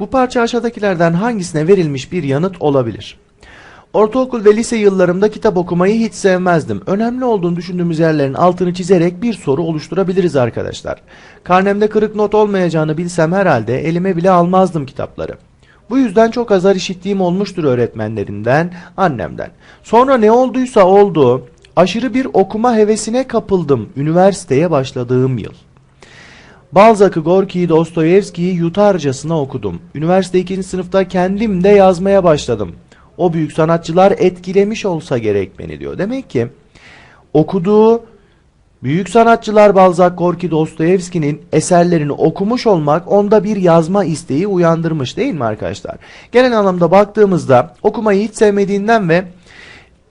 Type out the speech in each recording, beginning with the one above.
Bu parça aşağıdakilerden hangisine verilmiş bir yanıt olabilir? Ortaokul ve lise yıllarımda kitap okumayı hiç sevmezdim. Önemli olduğunu düşündüğümüz yerlerin altını çizerek bir soru oluşturabiliriz arkadaşlar. Karnemde kırık not olmayacağını bilsem herhalde elime bile almazdım kitapları. Bu yüzden çok azar işittiğim olmuştur öğretmenlerinden, annemden. Sonra ne olduysa oldu. Aşırı bir okuma hevesine kapıldım üniversiteye başladığım yıl. Balzac'ı, Gorki'yi, Dostoyevski'yi yutarcasına okudum. Üniversite 2. sınıfta kendim de yazmaya başladım. O büyük sanatçılar etkilemiş olsa gerek beni diyor. Demek ki okuduğu büyük sanatçılar Balzac, Gorki, Dostoyevski'nin eserlerini okumuş olmak onda bir yazma isteği uyandırmış değil mi arkadaşlar? Genel anlamda baktığımızda okumayı hiç sevmediğinden ve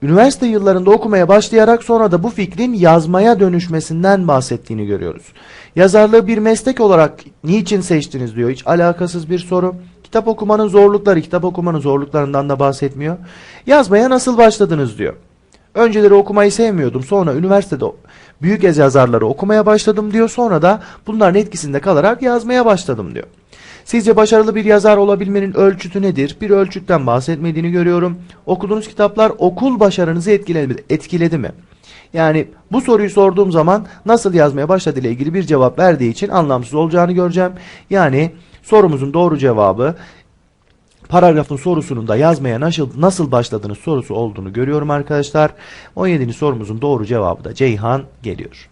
Üniversite yıllarında okumaya başlayarak sonra da bu fikrin yazmaya dönüşmesinden bahsettiğini görüyoruz. Yazarlığı bir meslek olarak niçin seçtiniz diyor. Hiç alakasız bir soru. Kitap okumanın zorlukları, kitap okumanın zorluklarından da bahsetmiyor. Yazmaya nasıl başladınız diyor. Önceleri okumayı sevmiyordum. Sonra üniversitede büyük yazarları okumaya başladım diyor. Sonra da bunların etkisinde kalarak yazmaya başladım diyor. Sizce başarılı bir yazar olabilmenin ölçütü nedir? Bir ölçütten bahsetmediğini görüyorum. Okuduğunuz kitaplar okul başarınızı etkiledi, etkiledi mi? Yani bu soruyu sorduğum zaman nasıl yazmaya başladı ile ilgili bir cevap verdiği için anlamsız olacağını göreceğim. Yani sorumuzun doğru cevabı paragrafın sorusunun da yazmaya nasıl, nasıl başladığınız sorusu olduğunu görüyorum arkadaşlar. 17. sorumuzun doğru cevabı da Ceyhan geliyor.